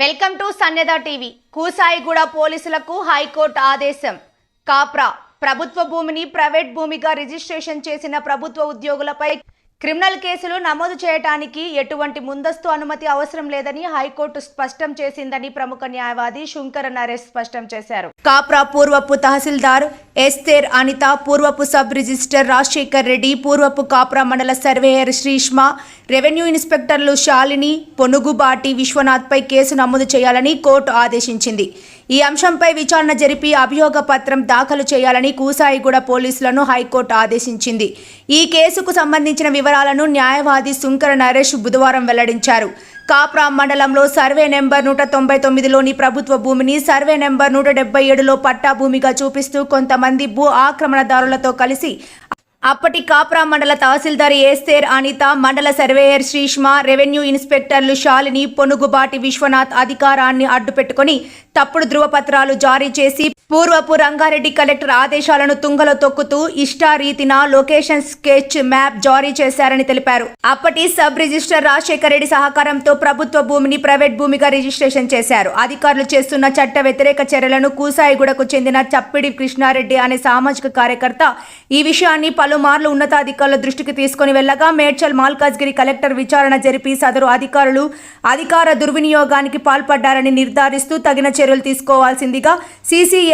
Welcome to సన్యద TV. కూసాయిగూడ పోలీసులకు high court ఆదేశం. కాప్రా ప్రభుత్వ భూమిని ప్రైవేట్ భూమిగా రిజిస్ట్రేషన్ చేసిన ప్రభుత్వ ఉద్యోగులపై క్రిమినల్ కేసులు నమోదు చేయడానికి ఎటువంటి ముందస్తు అనుమతి అవసరం లేదని హైకోర్టు స్పష్టం చేసిందని ప్రముఖ న్యాయవాది శంకర నరేష్ స్పష్టం చేశారు. కాప్రా పూర్వపు తహసీల్దార్ ఎస్తేర్ అనిత పూర్వపు సబ్ రిజిస్టర్ రాజశేఖర్ రెడ్డి పూర్వపు కాప్రా మండల సర్వేయర్ శ్రీష్మ రెవెన్యూ ఇన్స్పెక్టర్లు శాలిని పొనుగుబాటి విశ్వనాథ్పై కేసు నమోదు చేయాలని కోర్టు ఆదేశించింది. ఈ అంశంపై విచారణ జరిపి అభియోగ పత్రం దాఖలు చేయాలని కూసాయిగూడ పోలీసులను హైకోర్టు ఆదేశించింది. ఈ కేసుకు సంబంధించిన వివరాలను న్యాయవాది శుంకర నరేష్ బుధవారం వెల్లడించారు. కాప్రా మండలంలో సర్వే నెంబర్ నూట తొంభై తొమ్మిదిలోని ప్రభుత్వ భూమిని సర్వే నెంబర్ నూట డెబ్బై ఏడులో పట్టా భూమిగా చూపిస్తూ కొంతమంది భూ ఆక్రమణదారులతో కలిసి అప్పటి కాప్రా మండల తహసీల్దార్ ఏస్తేర్ అనిత మండల సర్వేయర్ శ్రీష్మ రెవెన్యూ ఇన్స్పెక్టర్లు శాలిని పొనుగుబాటి విశ్వనాథ్ అధికారాన్ని అడ్డుపెట్టుకుని తప్పుడు ధృవపత్రాలు జారీ చేసి పూర్వపు రంగారెడ్డి కలెక్టర్ ఆదేశాలను తుంగలో తొక్కుతూ ఇష్టారీతిన లొకేషన్ స్కెచ్ మ్యాప్ జారీ చేశారని తెలిపారు. అప్పటి సబ్ రిజిస్టర్ రాజశేఖర రెడ్డి సహకారంతో ప్రభుత్వ భూమిని ప్రైవేట్ భూమిగా రిజిస్ట్రేషన్ చేశారు. అధికారులు చేస్తున్న చట్ట వ్యతిరేక చర్యలను కూసాయిగూడకు చెందిన చప్పిడి కృష్ణారెడ్డి అనే సామాజిక కార్యకర్త ఈ విషయాన్ని పలుమార్లు ఉన్నతాధికారుల దృష్టికి తీసుకుని వెళ్ళగా మేడ్చల్ మాల్కాజ్గిరి కలెక్టర్ విచారణ జరిపి సదరు అధికారులు అధికార దుర్వినియోగానికి పాల్పడ్డారని నిర్ధారిస్తూ తగిన చర్యలు తీసుకోవాల్సిందిగా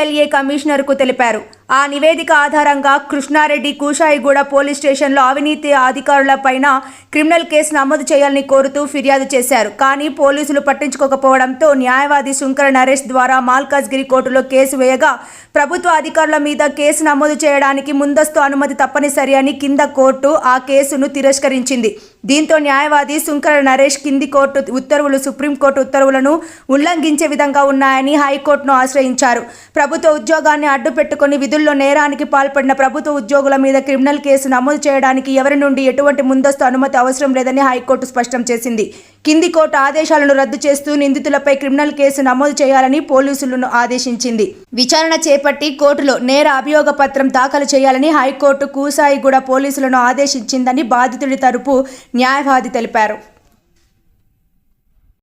సీసీఎల్ఏ కమిషనర్కు తెలిపారు. ఆ నివేదిక ఆధారంగా కృష్ణారెడ్డి కూషాయిగూడ పోలీస్ స్టేషన్లో అవినీతి అధికారులపైన క్రిమినల్ కేసు నమోదు చేయాలని కోరుతూ ఫిర్యాదు చేశారు. కానీ పోలీసులు పట్టించుకోకపోవడంతో న్యాయవాది శుంకర నరేష్ ద్వారా మాల్కాజ్గిరి కోర్టులో కేసు వేయగా ప్రభుత్వ అధికారుల మీద కేసు నమోదు చేయడానికి ముందస్తు అనుమతి తప్పనిసరి అని కింద కోర్టు ఆ కేసును తిరస్కరించింది. దీంతో న్యాయవాది శుంకర నరేష్ కింది కోర్టు ఉత్తర్వులు సుప్రీంకోర్టు ఉత్తర్వులను ఉల్లంఘించే విధంగా ఉన్నాయని హైకోర్టును ఆశ్రయించారు. ప్రభుత్వ ఉద్యోగాన్ని అడ్డు పెట్టుకుని విధుల్లో నేరానికి పాల్పడిన ప్రభుత్వ ఉద్యోగుల మీద క్రిమినల్ కేసు నమోదు చేయడానికి ఎవరి నుండి ఎటువంటి ముందస్తు అనుమతి అవసరం లేదని హైకోర్టు స్పష్టం చేసింది. కింది కోర్టు ఆదేశాలను రద్దు చేస్తూ నిందితులపై క్రిమినల్ కేసు నమోదు చేయాలని పోలీసులను ఆదేశించింది. విచారణ చేపట్టి కోర్టులో నేర అభియోగ పత్రం దాఖలు చేయాలని హైకోర్టు కూసాయిగూడ పోలీసులను ఆదేశించిందని బాధితుడి తరపు న్యాయవాది తెలిపారు.